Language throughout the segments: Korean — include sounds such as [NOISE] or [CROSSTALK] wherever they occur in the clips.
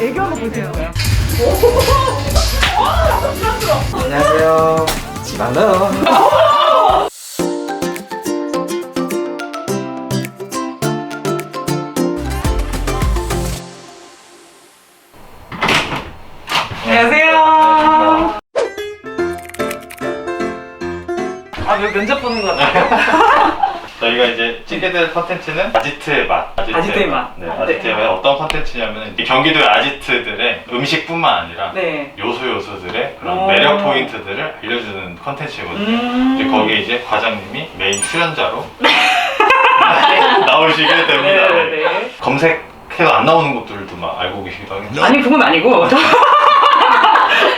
애교 한번 보여주세요. 안녕하세요. 지방러. 안녕하세요. 아, 왜 면접 보는 것 같아요? [LAUGHS] 저희가 이제 찍게 될 컨텐츠는 아지트의 맛. 아지트의 맛. 네, 아, 아지트의 네. 맛. 어떤 컨텐츠냐면 경기도의 아지트들의 음식뿐만 아니라 네. 요소 요소들의 그런 오. 매력 포인트들을 알려주는 컨텐츠거든요. 음. 거기에 이제 과장님이 메인 출연자로 [LAUGHS] 나오시게 됩니다. 네, 네. 네. 검색해도 안 나오는 것들도 막 알고 계시기도 하겠죠. 아니, 그건 아니고. [LAUGHS]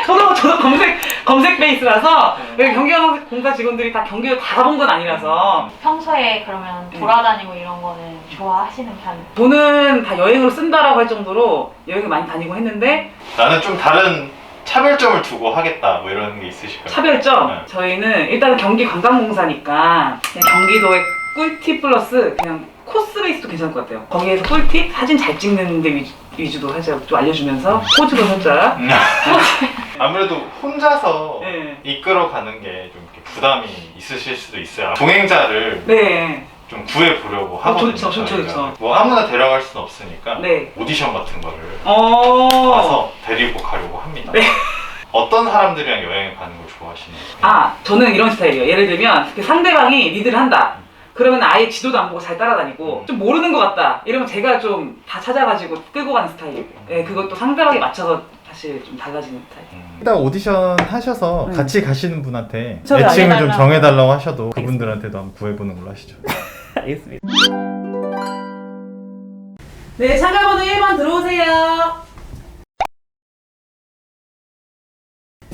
저- 저도, 저도 검색, 검색 베이스라서 여기 경기공사 직원들이 다 경기도 다 가본 건 아니라서 평소에 그러면 돌아다니고 이런 거는 좋아하시는 편? 돈은 다 여행으로 쓴다라고 할 정도로 여행을 많이 다니고 했는데 나는 좀 다른 차별점을 두고 하겠다 뭐 이런 게 있으실까요? 차별점 네. 저희는 일단은 경기 관광공사니까 그냥 경기도의 꿀팁 플러스 그냥 코스 베이스도 괜찮을 것 같아요 거기에서 꿀팁 사진 잘 찍는 데 위주, 위주도 살짝 좀 알려주면서 포즈도 살짝 음. [LAUGHS] 아무래도 혼자서 네. 이끌어가는 게 좀 부담이 있으실 수도 있어요. 동행자를 네, 좀 구해 보려고 하거든요. 좋죠, 좋죠, 저희가. 좋죠. 뭐 아무나 데려갈 수는 없으니까 네. 오디션 같은 거를 어. 가서 데리고 가려고 합니다. 네. 어떤 사람들이랑 여행을 가는 걸 좋아하시나요? 아, 저는 이런 스타일이에요. 예를 들면 그 상대방이 리드를 한다. 그러면 아예 지도도 안 보고 잘 따라다니고 좀 모르는 것 같다. 이러면 제가 좀 다 찾아가지고 끌고 가는 스타일이에요. 예, 그것도 상대방에 맞춰서 사실 좀 달라지는 스타일. 음. 일단 오디션 하셔서 네. 같이 가시는 분한테 저를 애칭을 좀 알려달라고. 정해달라고 하셔도 그분들한테도 한번 구해보는 걸로 하시죠. [LAUGHS] 알겠습니다. 네, 참가번호 1번 들어오세요.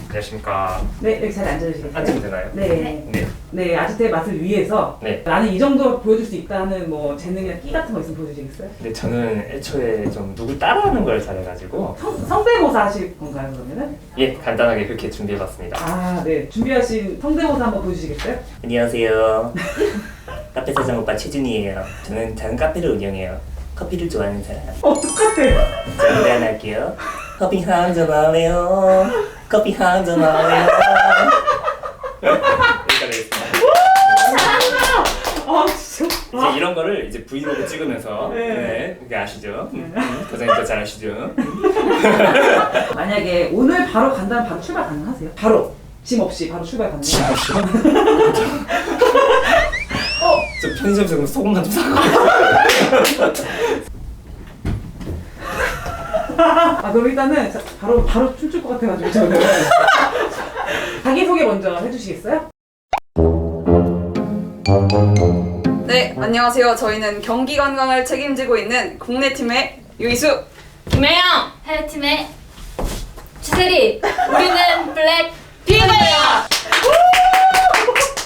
안녕하십니까. 네, 여기 자리에 앉아주시겠어요? 앉으면 되나요? 네. 네. 네, 아지트의 맛을 위해서 네. 나는 이 정도 보여줄 수 있다는 뭐 재능이나 끼 같은 거 있으면 보여주시겠어요? 근데 저는 애초에 좀 누굴 따라하는 걸 잘해가지고 성, 성대모사 하실 건가요, 그러면은? 예 간단하게 그렇게 준비해봤습니다. 아, 네. 준비하신 성대모사 한번 보여주시겠어요? 안녕하세요. [LAUGHS] 카페 사장 오빠 최준이에요. 저는 작은 카페를 운영해요. 커피를 좋아하는 사람. 어, 똑같아. 자 노래 하나 할게요. 커피 한 잔 할래요. 커피 한 잔 할래요. [LAUGHS] 이제 이런 거를 이제 브이로그 찍으면서 네. 네, 그게 아시죠? 음, 음, 과장님도 잘 아시죠? [LAUGHS] 만약에 오늘 바로 간다면 바로 출발 가능하세요? 바로. 짐 없이 바로 출발 가능해요? [LAUGHS] 저 편의점에서 그럼 소금만 좀 사고. [LAUGHS] 아, 그럼 일단은 자, 바로, 바로 춤출 것 같아가지고 저는. 자기 소개 먼저 해주시겠어요? 네, 안녕하세요. 저희는 경기 관광을 책임지고 있는 국내 팀의 유이수. 김혜영! 해외팀의 추세리! 우리는 블랙 핑크야!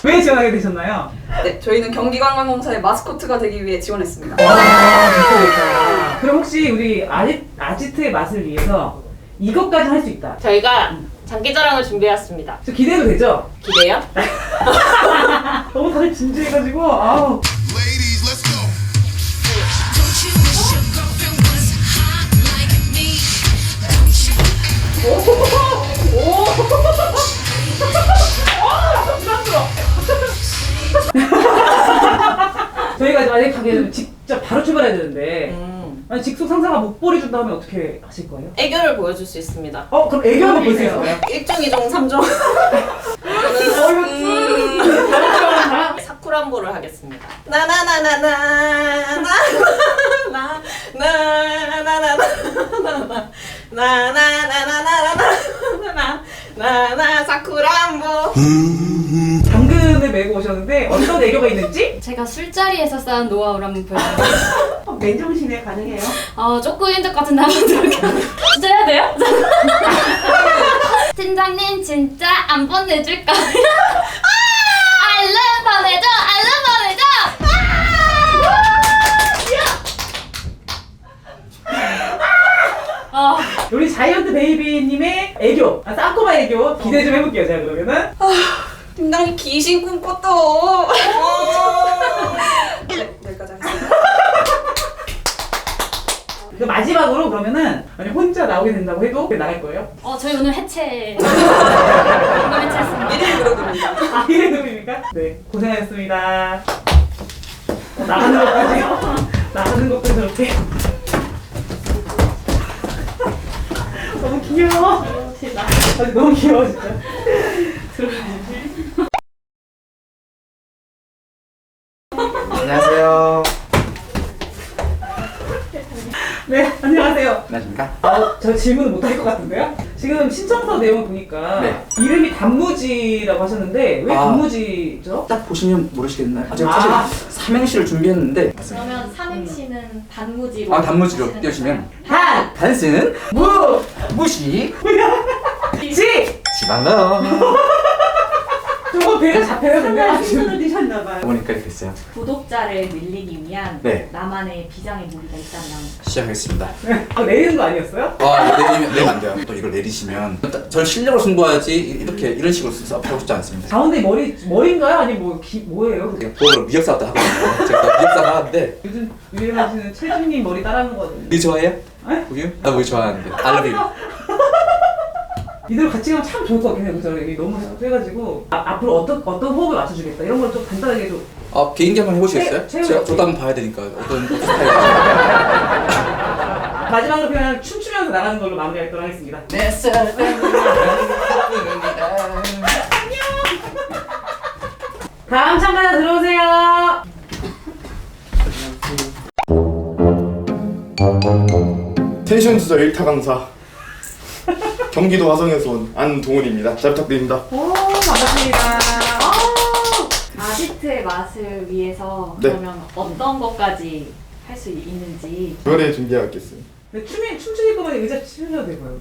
왜 지원하게 되셨나요? 네, 저희는 경기 관광공사의 마스코트가 되기 위해 지원했습니다. 와, 그럼 혹시 우리 아지, 아지트의 맛을 위해서 이것까지 할 수 있다. 저희가 장기자랑을 준비했습니다. 저 기대도 되죠? 기대요? [LAUGHS] 너무 다들 진지해가지고, 아우. 바로 출발해야 되는데 음. 아니 직속 상사가 목볼이 준 다음에 어떻게 하실 거예요? 애교를 보여줄 수 있습니다. 어 그럼 애교 한번 보세요 1종, 2종, 3종. 사쿠란보를 하겠습니다. 나나나나나 나나나 나나나나 나나나나나 나나나나나 나나 사쿠란보 당근을 메고 오셨는데 어떤 애교가 있는지 제가 술자리에서 쌓은 노하우를 한번 보여드릴게요. 어, [LAUGHS] 맨정신에 가능해요. 아, 조금 힘들 것 같은데 한번 들어볼게요. 진짜 해야 돼요? [LAUGHS] 팀장님, 진짜 안 보내줄까요? 얼른 보내줘! 얼른 보내줘! 아, 우리 자이언트 베이비님의 애교, 아, 쌍꼬마 애교 기대 좀 해볼게요, 제가 그러면은. 팀장님 귀신 여기까지 하겠습니다. 마지막으로 그러면은 만약 혼자 나오게 된다고 해도 나갈 거예요? 어, 저희 오늘 해체. [LAUGHS] 오늘 해체했습니다. 이름이 그룹입니다. 아, 이름입니까? 네, 고생하셨습니다. 어, 나가는 것까지, 나가는 것까지 저렇게. 너무 귀여워. 아, 너무 귀여워, 진짜. 들어가야지. 안녕하세요. 네, 안녕하세요. 안녕하십니까? 아, 저 질문을 못 할 것 같은데요? 지금 신청서 내용을 보니까 네. 이름이 단무지라고 하셨는데 왜 아. 단무지죠? 딱 보시면 모르시겠나요? 아, 제가 아. 사실 삼행시를 준비했는데 그러면 삼행시는 단무지로. 아 단무지로 띄우시면 단, 단스는 무, 무시 [LAUGHS] 지! 지방너 저거 배가 잡혀요, 근데? 신선을 띄셨나 봐요. 어머니까지 됐어요. 구독자를 늘리기 위한 네. 나만의 비장의 무기가 있다면. 시작하겠습니다. 아, 내리는 거 아니었어요? 아 내리면 내면 안 돼요. 또 이걸 내리시면 절 실력으로 승부하지 이렇게 이런 식으로 하고 싶지 않습니다. 가운데 머리, 머리인가요? 아니, 뭐, 기, 뭐예요? 그게? 보러 미역사도 하거든요. 제가 또 미역사 하는데 요즘 유행하시는 최준님 머리 따라하는 거거든요. 우리 좋아해요? 네? 우유? 나 우유 좋아하는데. 알러뷰. 이대로 같이 가면 참 좋을 것 같긴 해요. 그죠? 이게 너무 해가지고 아, 앞으로 어떤 어떤 호흡을 맞춰주겠다 이런 걸 좀 간단하게 좀 아 개인기 한번 해보시겠어요? 네. 제가 저도 한번 봐야 되니까 어떤 어떤 [LAUGHS] 스타일인지. [LAUGHS] 마지막으로 그냥 춤추면서 나가는 걸로 마무리하도록 하겠습니다. 내 사랑은 [LAUGHS] 다음 참가자 들어오세요. 텐션 조절 1타 강사 경기도 화성에서 온 안동훈입니다. 잘 부탁드립니다. 오 반갑습니다. 아지트의 맛을 위해서 네. 그러면 어떤 것까지 할 수 있는지. 노래 준비하겠습니다. 네, 춤이 춤추실 거면 의자 치셔도 되고요.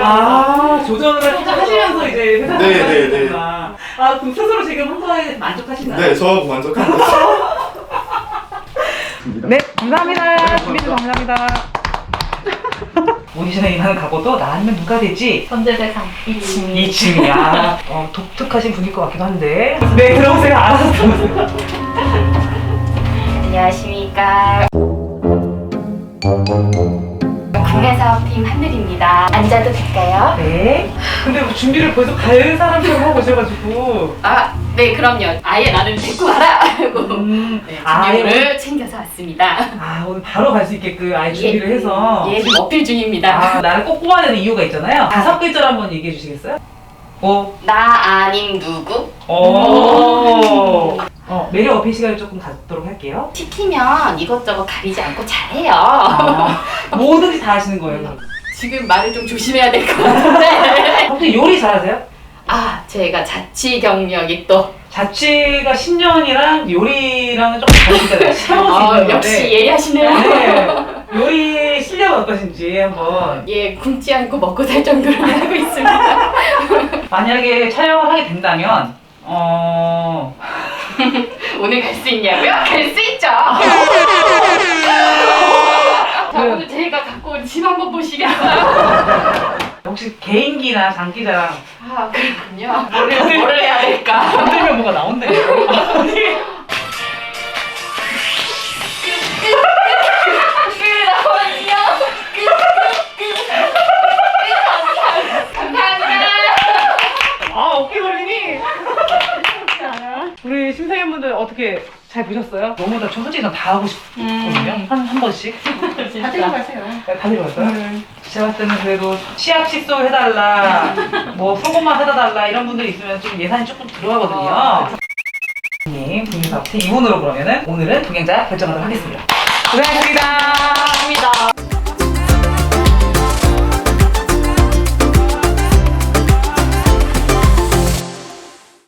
조절을. 아 조정을 하시면서 이제 회사 네, 네, 하시는구나. 아 그럼 스스로 지금 한 거에 만족하시나요? 네, 저 만족합니다. 네, 감사합니다. 준비도 감사합니다. 오디션에 임하는 각오도 나 아니면 누가 되지? 전제대상 이침. 이층이야. 어, 독특하신 분일 것 같기도 한데. 네, 들어오세요. 알아서 들어오세요. 안녕하십니까. 국내 사업팀 하늘입니다. 앉아도 될까요? 네. 근데 뭐 준비를 벌써 갈 사람처럼 하고 오셔가지고. 아, 네, 그럼요. 아예 나를 데리고 와라! 하고 음, 네, 아, 준비물을 챙겨서 왔습니다. 아, 오늘 바로 갈 수 있게끔 아예 준비를 해서. 예, 지금 어필 중입니다. 아, 나를 꼭 뽑아야 되는 이유가 있잖아요. 다섯 글자로 한번 얘기해 주시겠어요? 오. 나 아님 누구? 오. 어, 매력 어필 시간을 조금 갖도록 할게요. 시키면 이것저것 가리지 않고 잘해요. 아, 뭐든지 다 하시는 거예요. 그럼. 지금 말을 좀 조심해야 될 것 같은데. [LAUGHS] 혹시 요리 잘하세요? 아, 제가 자취 경력이 또. 자취가 10년이랑 요리랑은 조금 다르잖아요. [LAUGHS] 있는 역시. 예리하시네요. 네. 요리 실력은 어떠신지 한번 예, 굶지 않고 먹고 살 정도로 [LAUGHS] 하고 있습니다. 만약에 촬영을 하게 된다면 어 오늘 갈 수 있냐고요? 갈 수 있죠. 자, 오늘 제가 갖고 온 짐 한번 보시겠어요? 혹시 개인기나 장기자랑 아, 그렇군요. 뭐를, 뭐를 해야 될까? 흔들면 뭐가 나온다니까. 그럼요. 감사합니다. 아 어깨 걸리니? 우리 심사위원분들 어떻게 잘 보셨어요? 너무 다, 저 솔직히 전다 하고 싶거든요. 한, 한 번씩. 다 들어가세요. 네, 다 들어갔어요? 제가 봤을 때는 그래도 치약 칫솔 해달라, [LAUGHS] 뭐 속옷만 사다 달라 이런 분들이 있으면 좀 예산이 조금 들어가거든요. 님, 국민사업팀 이분으로 그러면은 오늘은 동행자 결정하도록 하겠습니다. 고생하셨습니다. 감사합니다.